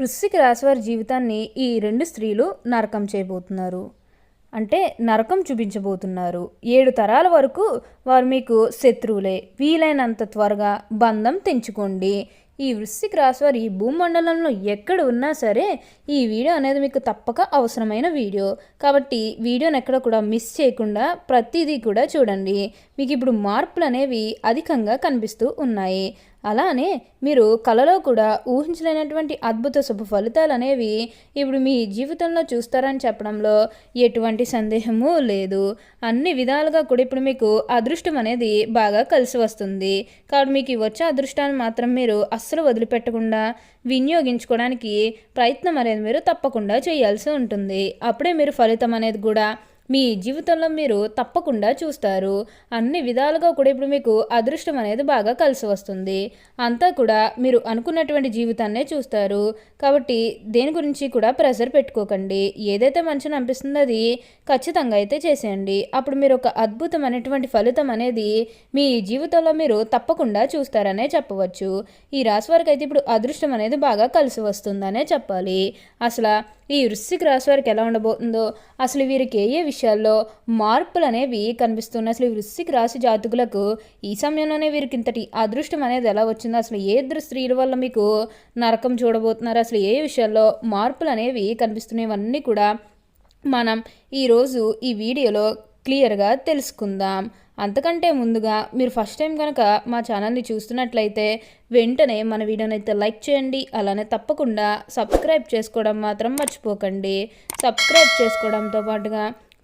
వృశ్చిక రాశి వారి జీవితాన్ని ఈ రెండు స్త్రీలు నరకం చేయబోతున్నారు. అంటే నరకం చూపించబోతున్నారు. ఏడు తరాల వరకు వారు మీకు శత్రువులే. వీలైనంత త్వరగా బంధం తెంచుకోండి. ఈ వృశ్చిక రాశి వారి భూమండలంలో ఎక్కడ ఉన్నా సరే ఈ వీడియో అనేది మీకు తప్పక అవసరమైన వీడియో. కాబట్టి వీడియోని ఎక్కడ కూడా మిస్ చేయకుండా ప్రతిదీ కూడా చూడండి. మీకు ఇప్పుడు మార్పులు అనేవి అధికంగా కనిపిస్తూ ఉన్నాయి. అలానే మీరు కలలో కూడా ఊహించలేనటువంటి అద్భుత శుభ ఫలితాలు అనేవి ఇప్పుడు మీ జీవితంలో చూస్తారని చెప్పడంలో ఎటువంటి సందేహము లేదు. అన్ని విధాలుగా కూడా ఇప్పుడు మీకు అదృష్టం అనేది బాగా కలిసి వస్తుంది. కాబట్టి మీకు వచ్చే అదృష్టాన్ని మాత్రం మీరు అస్సలు వదిలిపెట్టకుండా వినియోగించుకోవడానికి ప్రయత్నం అనేది మీరు తప్పకుండా చేయాల్సి ఉంటుంది. అప్పుడే మీరు ఫలితం అనేది కూడా మీ జీవితంలో మీరు తప్పకుండా చూస్తారు. అన్ని విధాలుగా కూడా ఇప్పుడు మీకు అదృష్టం అనేది బాగా కలిసి వస్తుంది. అంతా కూడా మీరు అనుకున్నటువంటి జీవితాన్నే చూస్తారు. కాబట్టి దేని గురించి కూడా ప్రెషర్ పెట్టుకోకండి. ఏదైతే మంచిని అనిపిస్తుందో అది ఖచ్చితంగా అయితే చేసేయండి. అప్పుడు మీరు ఒక అద్భుతమైనటువంటి ఫలితం అనేది మీ జీవితంలో మీరు తప్పకుండా చూస్తారనే చెప్పవచ్చు. ఈ రాశి వారికి అయితే ఇప్పుడు అదృష్టం అనేది బాగా కలిసి వస్తుందనే చెప్పాలి. అసలు ఈ వృశ్చిక రాశి వారికి ఎలా ఉండబోతుందో అసలు వీరికి ఏ ఏ విషయాల్లో మార్పులు అనేవి కనిపిస్తున్నాయి. అసలు వృశ్చిక రాశి జాతకులకు ఈ సమయంలోనే వీరికి ఇంతటి అదృష్టం అనేది ఎలా వచ్చిందో అసలు ఏ ఇద్దరు స్త్రీల వల్ల మీకు నరకం చూడబోతున్నారు అసలు ఏ విషయాల్లో మార్పులు అనేవి కనిపిస్తున్నాయి ఇవన్నీ కూడా మనం ఈరోజు ఈ వీడియోలో క్లియర్గా తెలుసుకుందాం. అంతకంటే ముందుగా మీరు ఫస్ట్ టైం కనుక మా ఛానల్ని చూస్తున్నట్లయితే వెంటనే మన వీడియోని అయితే లైక్ చేయండి అలానే తప్పకుండా సబ్స్క్రైబ్ చేసుకోవడం మాత్రం మర్చిపోకండి. సబ్స్క్రైబ్ చేసుకోవడంతో పాటుగా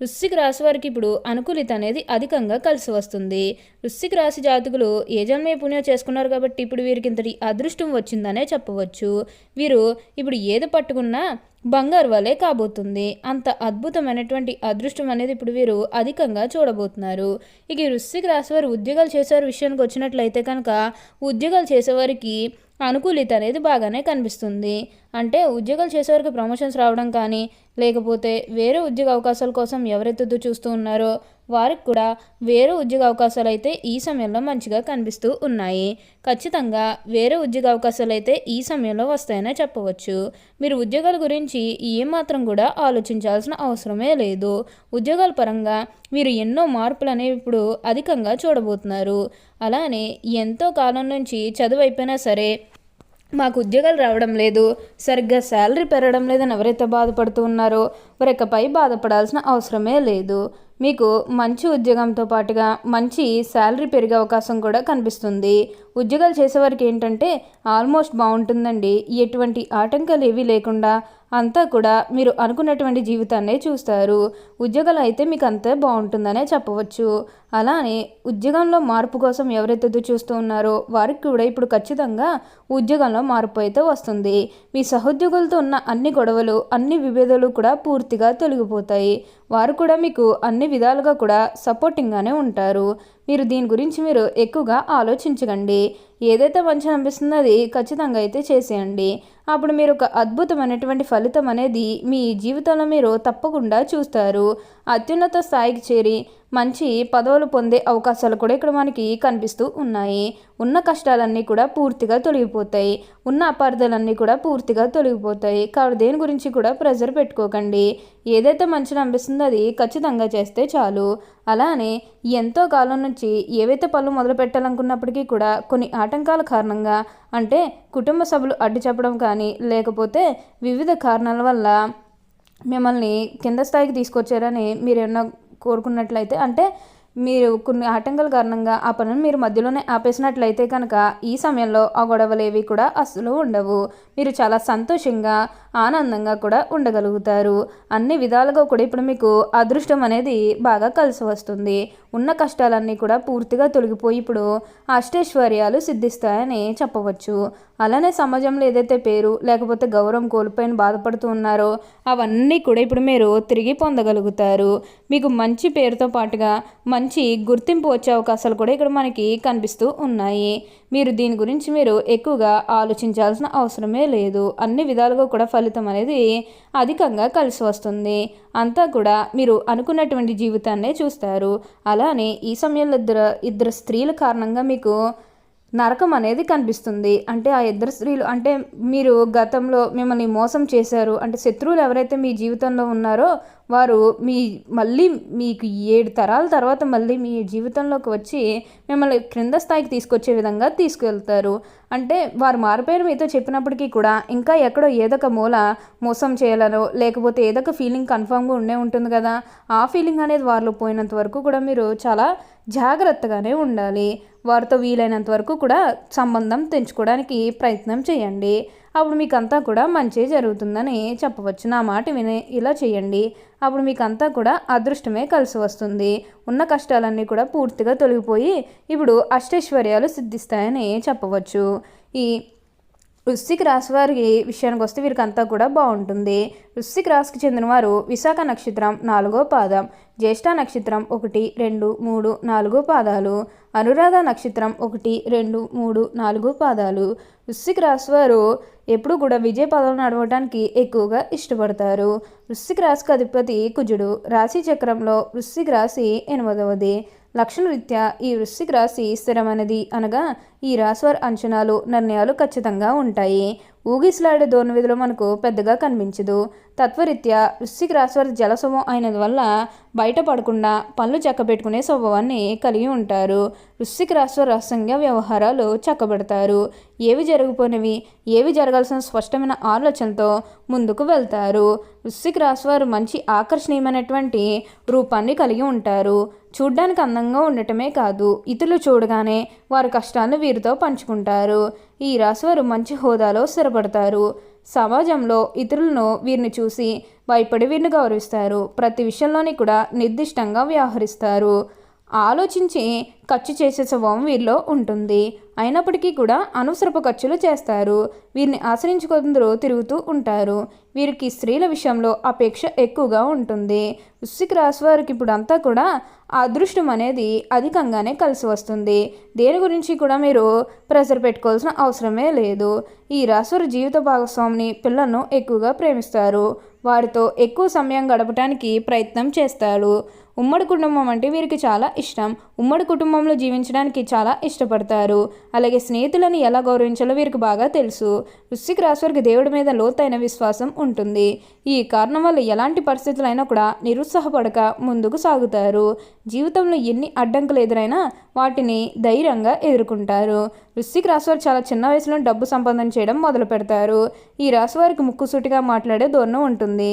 వృశ్చిక రాశి వారికి ఇప్పుడు అనుకూలిత అనేది అధికంగా కలిసి వస్తుంది. వృశ్చిక రాశి జాతకులు ఏ జన్మే పుణ్యం చేసుకున్నారు కాబట్టి ఇప్పుడు వీరికి ఇంతటి అదృష్టం వచ్చిందనే చెప్పవచ్చు. వీరు ఇప్పుడు ఏది పట్టుకున్నా బంగారు వలె కాబోతుంది. అంత అద్భుతమైనటువంటి అదృష్టం అనేది ఇప్పుడు వీరు అధికంగా చూడబోతున్నారు. ఇక వృశ్చిక రాశి వారు ఉద్యోగాలు చేసేవారి విషయానికి వచ్చినట్లయితే కనుక ఉద్యోగాలు చేసేవారికి అనుకూలిత అనేది బాగానే కనిపిస్తుంది. అంటే ఉద్యోగాలు చేసేవారికి ప్రమోషన్స్ రావడం కానీ లేకపోతే వేరే ఉద్యోగ అవకాశాల కోసం ఎవరెత్తుతూ చూస్తూ ఉన్నారో వారికి కూడా వేరే ఉద్యోగ అవకాశాలు అయితే ఈ సమయంలో మంచిగా కనిపిస్తూ ఉన్నాయి. ఖచ్చితంగా వేరే ఉద్యోగ అవకాశాలు అయితే ఈ సమయంలో వస్తాయనే చెప్పవచ్చు. మీరు ఉద్యోగాల గురించి ఏమాత్రం కూడా ఆలోచించాల్సిన అవసరమే లేదు. ఉద్యోగాల పరంగా మీరు ఎన్నో మార్పులు అనేవి ఇప్పుడు అధికంగా చూడబోతున్నారు. అలానే ఎంతో కాలం నుంచి చదువు అయిపోయినా సరే మాకు ఉద్యోగాలు రావడం లేదు సరిగ్గా శాలరీ పెరగడం లేదని ఎవరైతే బాధపడుతూ ఉన్నారో వారికపై బాధపడాల్సిన అవసరమే లేదు. మీకు మంచి ఉద్యోగంతో పాటుగా మంచి శాలరీ పెరిగే అవకాశం కూడా కనిపిస్తుంది. ఉద్యోగాలు చేసేవారికి ఏంటంటే ఆల్మోస్ట్ బాగుంటుందండి. ఎటువంటి ఆటంకాలు ఏవీ లేకుండా అంతా కూడా మీరు అనుకున్నటువంటి జీవితాన్నే చూస్తారు. ఉద్యోగాలు అయితే మీకు అంతే బాగుంటుందనే చెప్పవచ్చు. అలానే ఉద్యోగంలో మార్పు కోసం ఎవరైతే చూస్తూ ఉన్నారో వారికి కూడా ఇప్పుడు ఖచ్చితంగా ఉద్యోగంలో మార్పు అయితే వస్తుంది. మీ సహోద్యోగులతో ఉన్న అన్ని గొడవలు అన్ని విభేదాలు కూడా పూర్తిగా తొలగిపోతాయి. వారు కూడా మీకు అన్ని విధాలుగా కూడా సపోర్టింగ్గానే ఉంటారు. మీరు దీని గురించి మీరు ఎక్కువగా ఆలోచించకండి. ఏదైతే మంచి అనిపిస్తుందో అది ఖచ్చితంగా అయితే చేసేయండి. అప్పుడు మీరు ఒక అద్భుతమైనటువంటి ఫలితం అనేది మీ జీవితంలో మీరు తప్పకుండా చూస్తారు. అత్యున్నత స్థాయికి చేరి మంచి పదవులు పొందే అవకాశాలు కూడా ఇక్కడ మనకి కనిపిస్తూ ఉన్నాయి. ఉన్న కష్టాలన్నీ కూడా పూర్తిగా తొలగిపోతాయి. ఉన్న అపార్థాలన్నీ కూడా పూర్తిగా తొలగిపోతాయి. కాబట్టి దేని గురించి కూడా ప్రెజర్ పెట్టుకోకండి. ఏదైతే మంచిని అనిపిస్తుందో అది ఖచ్చితంగా చేస్తే చాలు. అలానే ఎంతో కాలం నుంచి ఏవైతే పనులు మొదలు పెట్టాలనుకున్నప్పటికీ కూడా కొన్ని ఆటంకాల కారణంగా అంటే కుటుంబ సభ్యులు అడ్డు చెప్పడం కానీ లేకపోతే వివిధ కారణాల వల్ల మిమ్మల్ని కింద స్థాయికి తీసుకొచ్చారని మీరు ఏమన్నా కోరుకున్నట్లయితే అంటే మీరు కొన్ని ఆటంకాల కారణంగా ఆ పనులు మీరు మధ్యలోనే ఆపేసినట్లయితే కనుక ఈ సమయంలో ఆ గొడవలు ఏవి కూడా అస్సలు ఉండవు. మీరు చాలా సంతోషంగా ఆనందంగా కూడా ఉండగలుగుతారు. అన్ని విధాలుగా కూడా ఇప్పుడు మీకు అదృష్టం అనేది బాగా కలిసి వస్తుంది. ఉన్న కష్టాలన్నీ కూడా పూర్తిగా తొలగిపోయి ఇప్పుడు అష్టైశ్వర్యాలు సిద్ధిస్తాయని చెప్పవచ్చు. అలానే సమాజంలో ఏదైతే పేరు లేకపోతే గౌరవం కోల్పోయిన బాధపడుతూ ఉన్నారో అవన్నీ కూడా ఇప్పుడు మీరు తిరిగి పొందగలుగుతారు. మీకు మంచి పేరుతో పాటుగా మంచి గుర్తింపు వచ్చే అవకాశాలు కూడా ఇక్కడ మనకి కనిపిస్తూ ఉన్నాయి. మీరు దీని గురించి మీరు ఎక్కువగా ఆలోచించాల్సిన అవసరమే లేదు. అన్ని విధాలుగా కూడా ఫలితం అనేది అధికంగా కలిసి వస్తుంది. అంతా కూడా మీరు అనుకున్నటువంటి జీవితాన్నే చూస్తారు. అలానే ఈ సమయంలో ఇద్దరు ఇద్దరు స్త్రీల కారణంగా మీకు నరకం అనేది కనిపిస్తుంది. అంటే ఆ ఇద్దరు స్త్రీలు అంటే మీరు గతంలో మిమ్మల్ని మోసం చేశారు. అంటే శత్రువులు ఎవరైతే మీ జీవితంలో ఉన్నారో వారు మీ మళ్ళీ మీకు ఏడు తరాల తర్వాత మళ్ళీ మీ జీవితంలోకి వచ్చి మిమ్మల్ని క్రింద స్థాయికి తీసుకొచ్చే విధంగా తీసుకెళ్తారు. అంటే వారు మారిపోయిన మీతో చెప్పినప్పటికీ కూడా ఇంకా ఎక్కడో ఏదొక మూల మోసం చేయాలనో లేకపోతే ఏదొక ఫీలింగ్ కన్ఫామ్గా ఉండే ఉంటుంది కదా. ఆ ఫీలింగ్ అనేది వారిలో పోయినంత వరకు కూడా మీరు చాలా జాగ్రత్తగానే ఉండాలి. వారితో వీలైనంత వరకు కూడా సంబంధం తెంచుకోవడానికి ప్రయత్నం చేయండి. అప్పుడు మీకంతా కూడా మంచి జరుగుతుందని చెప్పవచ్చు నా మాట విని ఇలా చేయండి. అప్పుడు మీకంతా కూడా అదృష్టమే కలిసి వస్తుంది. ఉన్న కష్టాలన్నీ కూడా పూర్తిగా తొలగిపోయి ఇప్పుడు అష్టైశ్వర్యాలు సిద్ధిస్తాయని చెప్పవచ్చు. ఈ వృశ్చిక రాశి వారి విషయానికి వస్తే వీరికి అంతా కూడా బాగుంటుంది. వృశ్చిక రాశికి చెందినవారు విశాఖ నక్షత్రం నాలుగో పాదం జ్యేష్ఠ నక్షత్రం ఒకటి రెండు మూడు నాలుగు పాదాలు అనురాధ నక్షత్రం ఒకటి రెండు మూడు నాలుగు పాదాలు. వృశ్చిక రాశి వారు ఎప్పుడు కూడా విజయ పదవులు నడవడానికి ఎక్కువగా ఇష్టపడతారు. వృశ్చిక రాశికి అధిపతి కుజుడు. రాశి చక్రంలో వృశ్చిక రాశి ఎనిమిదవది. లక్షణరీత్యా ఈ వృశ్చిక రాశి స్థిరమైనది అనగా ఈ రాశివారి అంచనాలు నిర్ణయాలు ఖచ్చితంగా ఉంటాయి. ఊగిసలాడే ధోరణి విధులు మనకు పెద్దగా కనిపించదు. తత్వరీత్యా వృశ్చిక రాశివారి అయినది అయినందువల్ల బయటపడకుండా పనులు చక్కబెట్టుకునే స్వభావాన్ని కలిగి ఉంటారు. వృశ్చిక రాశివారి రహస్యంగా వ్యవహారాలు చక్కబెడతారు. ఏవి జరగపోయినవి ఏవి జరగాల్సిన స్పష్టమైన ఆలోచనతో ముందుకు వెళ్తారు. వృశ్చిక రాశివారు మంచి ఆకర్షణీయమైనటువంటి రూపాన్ని కలిగి ఉంటారు. చూడ్డానికి అందంగా ఉండటమే కాదు. ఇతరులు చూడగానే వారి కష్టాలను వీరితో పంచుకుంటారు. ఈ రాశివారు మంచి హోదాలో స్థిరపడతారు. సమాజంలో ఇతరులను వీరిని చూసి భయపడి వీరిని గౌరవిస్తారు. ప్రతి విషయంలోని కూడా నిర్దిష్టంగా వ్యవహరిస్తారు. ఆలోచించి ఖర్చు చేసే స్వభావం వీరిలో ఉంటుంది. అయినప్పటికీ కూడా అనవసరపు ఖర్చులు చేస్తారు. వీరిని ఆశ్రయించుకుందరూ తిరుగుతూ ఉంటారు. వీరికి స్త్రీల విషయంలో అపేక్ష ఎక్కువగా ఉంటుంది. వృశ్చిక రాశి వారికి ఇప్పుడు అంతా కూడా అదృష్టం అనేది అధికంగానే కలిసి వస్తుంది. దేని గురించి కూడా మీరు ప్రెజర్ పెట్టుకోవాల్సిన అవసరమే లేదు. ఈ రాశివారి జీవిత భాగస్వామిని పిల్లలను ఎక్కువగా ప్రేమిస్తారు. వారితో ఎక్కువ సమయం గడపడానికి ప్రయత్నం చేస్తాడు ఉమ్మడి కుటుంబం అంటే వీరికి చాలా ఇష్టం. ఉమ్మడి కుటుంబం కుటుంబంలో జీవించడానికి చాలా ఇష్టపడతారు. అలాగే స్నేహితులను ఎలా గౌరవించాలో వీరికి బాగా తెలుసు. వృశ్చిక రాశి దేవుడి మీద లోతైన విశ్వాసం ఉంటుంది. ఈ కారణం వల్ల ఎలాంటి పరిస్థితులైనా కూడా నిరుత్సాహపడక ముందుకు సాగుతారు. జీవితంలో ఎన్ని అడ్డంకులు ఎదురైనా వాటిని ధైర్యంగా ఎదుర్కొంటారు. వృశ్చిక రాశి వారు చాలా చిన్న వయసులో డబ్బు సంపాదన చేయడం మొదలు పెడతారు ఈ రాశి వారికి ముక్కుసూటిగా మాట్లాడే ధోరణం ఉంటుంది.